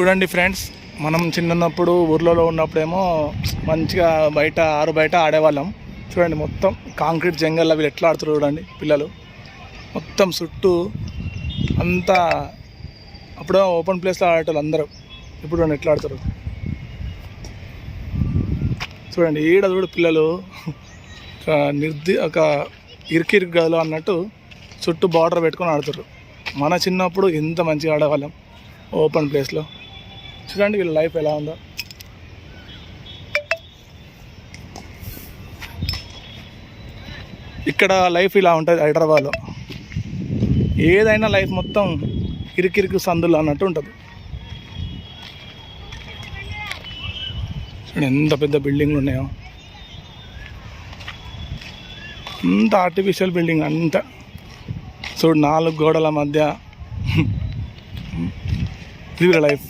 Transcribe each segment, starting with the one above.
చూడండి ఫ్రెండ్స్ మనం చిన్నప్పుడు ఊర్లలో ఉన్నప్పుడేమో మంచిగా బయట ఆరు బయట ఆడేవాళ్ళం. చూడండి మొత్తం కాంక్రీట్ జంగల్ అవి ఎట్లా ఆడుతారు చూడండి పిల్లలు. మొత్తం చుట్టూ అంతా అప్పుడే ఓపెన్ ప్లేస్లో ఆడేటోళ్ళు అందరూ. ఇప్పుడు ఎట్లా ఆడతారు చూడండి ఈడ చూడు పిల్లలు ఒక నిర్ది ఒక ఇరికిరికి గదిలో అన్నట్టు చుట్టూ బార్డర్ పెట్టుకొని ఆడుతారు మన చిన్నప్పుడు ఎంత మంచిగా ఆడేవాళ్ళం ఓపెన్ ప్లేస్లో. చూడండి వీళ్ళ లైఫ్ ఎలా ఉందో. ఇక్కడ లైఫ్ ఇలా ఉంటుంది హైదరాబాద్లో ఏదైనా లైఫ్ మొత్తం ఇరికిరికి సందులు అన్నట్టు ఉంటుంది. ఎంత పెద్ద బిల్డింగ్లు ఉన్నాయో. అంత ఆర్టిఫిషియల్ బిల్డింగ్ అంత. చూడు నాలుగు గోడల మధ్య. ఇది లైఫ్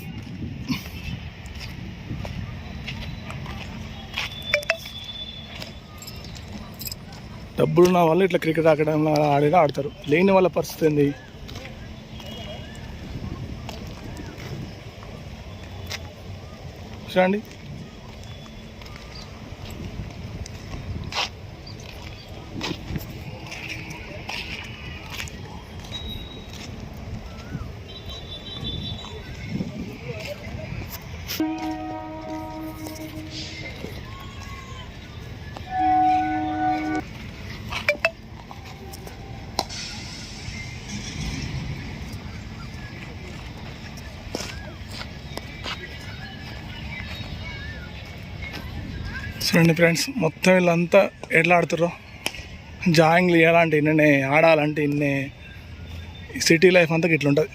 డబ్బులున్న వాళ్ళు ఇట్లా క్రికెట్ ఆడడం ఆడేది ఆడతారు. లేని వాళ్ళ పరిస్థితి ఏంది? చూడండి. చూడండి ఫ్రెండ్స్ మొత్తం వీళ్ళంతా ఎట్లా ఆడుతారో జాయింగ్లు ఇవ్వాలంటే ఇన్నే ఆడాలంటే ఇన్నే. సిటీ లైఫ్ అంతా ఇట్లా ఉంటుంది